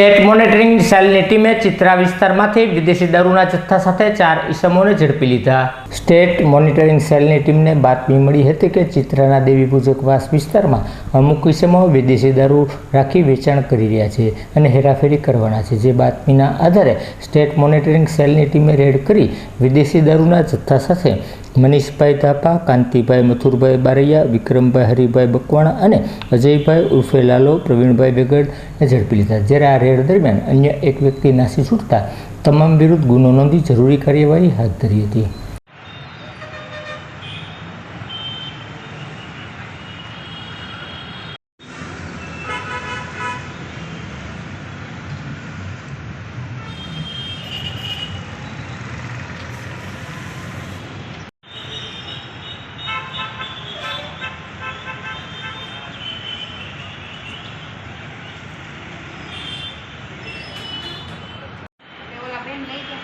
State monitoring સેલની ટીમે ચિત્રા વિસ્તારમાંથી વિદેશી દારૂના જથ્થા સાથે ચાર ઈસમોને ઝડપી લીધા. સ્ટેટ મોનિટરિંગ સેલની ટીમને બાતમી મળી હતી કે ચિત્રાના દેવી પૂજકવાસ વિસ્તારમાં અમુક ઈસમો વિદેશી દારૂ રાખી વેચાણ કરી રહ્યા છે અને હેરાફેરી કરવાના છે. જે બાતમીના આધારે સ્ટેટ મોનિટરિંગ સેલની ટીમે રેડ કરી વિદેશી દારૂના જથ્થા સાથે મનીષભાઈ ધાપા, કાંતિભાઈ મથુરભાઈ બારૈયા, વિક્રમભાઈ, હરિભાઈ બકવાણા અને અજયભાઈ ઉર્ફે લાલો, પ્રવીણભાઈ વેગડને ઝડપી લીધા. જ્યારે આ રેડ દરમિયાન અન્ય એક વ્યક્તિ નાસી છૂટતા, તમામ વિરુદ્ધ ગુનો નોંધી જરૂરી કાર્યવાહી હાથ ધરી હતી. and later